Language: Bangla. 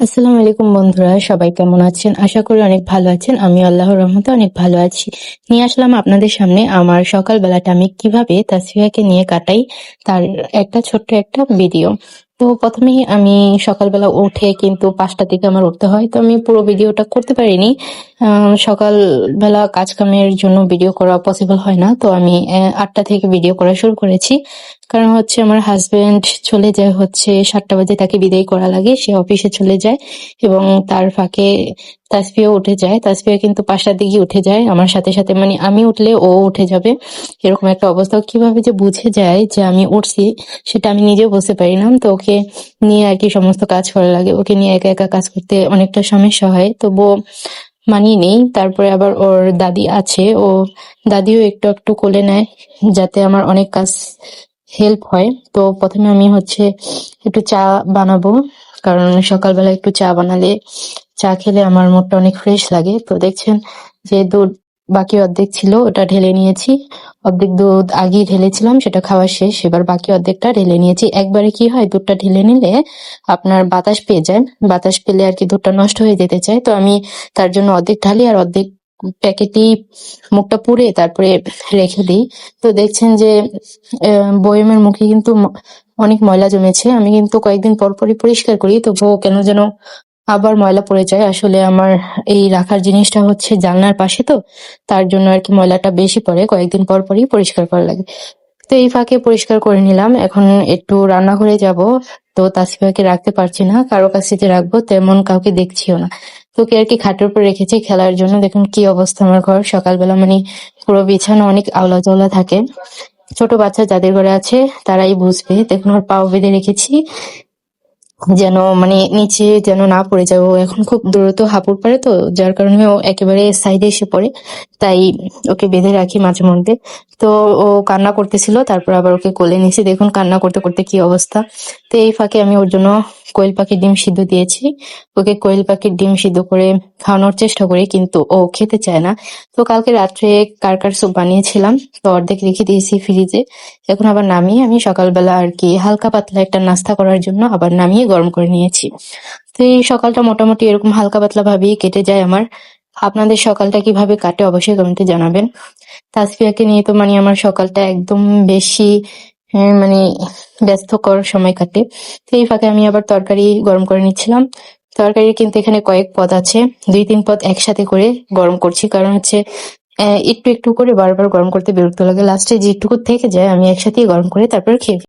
আসসালামু আলাইকুম বন্ধুরা, সবাই কেমন আছেন? আশা করি অনেক ভালো আছেন। আমি আল্লাহর রহমতে অনেক ভালো আছি। নিয়ে আসলাম আপনাদের সামনে আমার সকালবেলাটা আমি কীভাবে তাসফিয়াকে নিয়ে কাটাই, তার একটা ছোট্ট একটা ভিডিও। তো প্রথমেই আমি সকালবেলা উঠে কিন্তু পাঁচটা থেকে আমার উঠতে হয়। তো আমি পুরো ভিডিওটা করতে পারিনি। সকালবেলা কাজ কামের জন্য ভিডিও করা পসিবল হয় না। তো আমি আটটা থেকে ভিডিও করা শুরু করেছি। কারণ হচ্ছে আমার হাজবেন্ড চলে যায় হচ্ছে সাতটা বাজে, তাকে বিদায় করা লাগে। সে অফিসে চলে যায় এবং তার ফাঁকে তাসফিয়াও উঠে যায়। তাসফিয়া কিন্তু পাঁচটার দিকে উঠে যায়। আমার সাথে সাথে মানে আমি উঠলে ও উঠে যাবে। এরকম একটা অবস্থা। কীভাবে যে বুঝে যায় যে আমি উঠছি, সেটা আমি নিজেও বুঝতে পারি না। তো ওকে নিয়ে আর কি সমস্ত কাজ করা লাগে। ওকে নিয়ে একা একা কাজ করতে অনেকটা সমস্যা হয়। তবুও মানিয়ে নেই। তারপরে আবার ওর দাদি আছে। ও দাদিও একটু একটু কোলে নেয়, যাতে আমার অনেক কাজ হেল্প হয়। তো প্রথমে আমি হচ্ছে একটু চা বানাবো। কারণ সকালবেলা একটু চা বানালে, চা খেলে আমার মুডটা অনেক ফ্রেশ লাগে। তো দেখছেন যে দুধ বাকি অর্ধেক ছিল, ওটা ঢেলে নিয়েছি। অর্ধেক দুধ আগেই ঢেলেছিলাম, সেটা খাওয়া শেষ। এবার বাকি অর্ধেকটা ঢেলে নিয়েছি। একবারে কি হয়, দুধটা ঢেলে নিলে আপনার বাতাস পেয়ে যায়। বাতাস পেলে আর কি দুধটা নষ্ট হয়ে যেতে চায়। তো আমি তার জন্য অর্ধেক ঢালি আর অর্ধেক প্যাকেটেই মুখটা পুড়ে তারপরে রেখে দিই। তো দেখছেন যে বয়মের মুখে কিন্তু অনেক ময়লা জমেছে। আমি কিন্তু কয়েকদিন পর পরই পরিষ্কার করি। তবুও কেন যেন আবার ময়লা পড়ে যায়। আসলে আমার এই রাখার জিনিসটা হচ্ছে জানলার পাশে তো, তার জন্য আর কি ময়লাটা বেশি পরে কয়েকদিন পর পরই পরিষ্কার করা লাগে। তো এই ফাঁকে পরিষ্কার করে নিলাম। এখন একটু রান্নাঘরে যাব। তো তাসিফাকে রাখতে পারছি না। কারও কাছে যে রাখব তেমন কাউকে দেখছিও না। তোকে আর কি খাটের উপর রেখেছি খেলার জন্য। দেখুন কি অবস্থা আমার ঘর। সকালবেলা মানে পুরো বিছানা অনেক আওলা জওলা থাকে। ছোট বাচ্চা যাদের ঘরে আছে, তারাই বুঝবে। দেখুন ওর পাও বেঁধে রেখেছি। যেন মানে নিচে যেন না পড়ে যায়। ও এখন খুব দ্রুত হাঁপুর পারে তো, যার কারণে ও একেবারে সাইডে এসে পড়ে। তাই ওকে বেঁধে রাখি মাঝে মধ্যে। তো ও কান্না করতেছিল, তারপর আবার ওকে কোলে নিয়েছি দেখুন কান্না করতে করতে কি অবস্থা। তো এই ফাঁকে আমি ওর জন্য কোয়েল পাখির ডিম সিদ্ধ দিয়েছি। ওকে কোয়েল পাখির ডিম সিদ্ধ করে খাওয়ানোর চেষ্টা করি, কিন্তু ও খেতে চায় না। তো কালকে রাত্রে কারকার স্যুপ বানিয়েছিলাম, তো অর্ধেক রেখে দিয়েছি ফ্রিজে। এখন আবার নামিয়ে আমি সকালবেলা আর কি হালকা পাতলা একটা নাস্তা করার জন্য আবার নামিয়ে গরম করে নিয়েছি। তো এই সকালটা মোটামুটি এরকম হালকা পাতলা ভাবেই কেটে যায় আমার। আপনাদের সকালটা কীভাবে কাটে অবশ্যই কমেন্টে জানাবেন। তাসফিয়াকে নিয়ে তো মানে আমার সকালটা একদম বেশি মানে ব্যস্তকর সময় কাটে। তো এই ফাঁকে আমি আবার তরকারি গরম করে নিচ্ছিলাম। তরকারি কিন্তু এখানে কয়েক পদ আছে। দুই, তিন পদ একসাথে করে গরম করছি। কারণ হচ্ছে একটু একটু করে বারবার গরম করতে বিরক্ত লাগে। লাস্টে যেটুকু থেকে যায়, আমি একসাথে গরম করে তারপর খেয়ে।